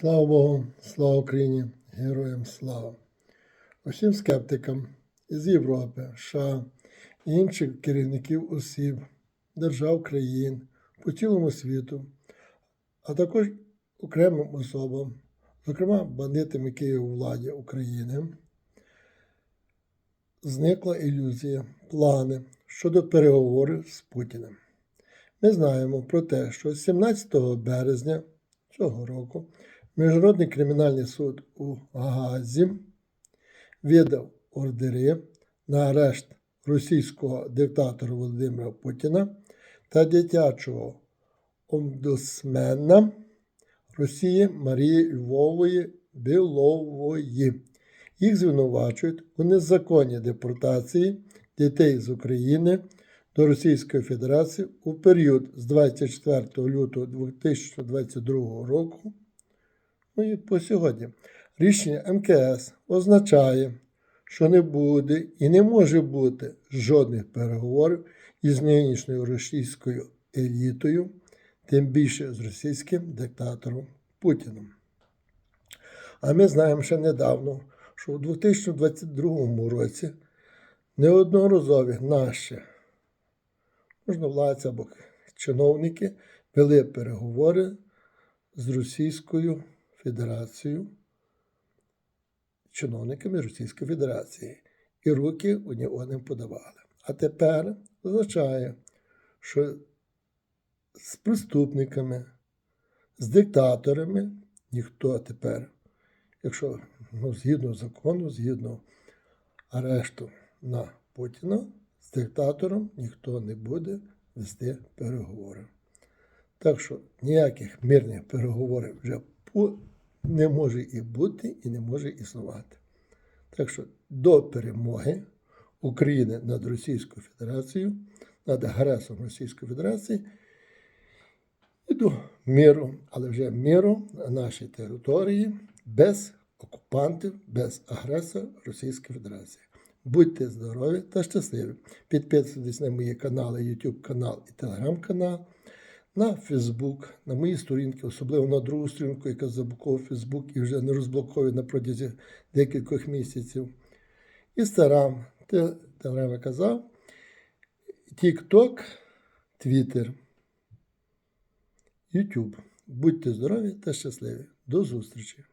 Слава Богу, слава Україні, героям слава. Усім скептикам із Європи, США і інших керівників осіб, держав країн по цілому світу, а також окремим особам, зокрема бандитам, які у владі України, зникла ілюзія, плани щодо переговорів з Путіним. Ми знаємо про те, що 17 березня цього року Міжнародний кримінальний суд у Гаазі видав ордери на арешт російського диктатора Володимира Путіна та дитячого омбудсмена Росії Марії Львової Білової. Їх звинувачують у незаконній депортації дітей з України до Російської Федерації у період з 24 лютого 2022 року. Ну і по сьогодні. Рішення МКС означає, що не буде і не може бути жодних переговорів із нинішньою російською елітою, тим більше з російським диктатором Путіним. А ми знаємо ще недавно, що у 2022 році неодноразові наші можновладці або чиновники вели переговори з Російською Федерацією, чиновниками Російської Федерації, і руки у нього не подавали. А тепер означає, що з преступниками, з диктаторами ніхто тепер, якщо ну, згідно закону, згідно арешту на Путіна, з диктатором ніхто не буде вести переговори. Так що ніяких мирних переговорів вже по- не може і бути, і не може існувати. Так що до перемоги України над Російською Федерацією, над агресором Російської Федерації і до миру, але вже миру на нашій території без окупантів, без агресора Російської Федерації. Будьте здорові та щасливі. Підписуйтесь на мої канали, YouTube канал і Telegram канал, на Фейсбук, на мої сторінки, особливо на другу сторінку, яка заблокована Фейсбук і вже не розблоковує на протязі декількох місяців. Інстаграм, Телеграм я казав, Тікток, Твіттер, Ютуб. Будьте здорові та щасливі. До зустрічі!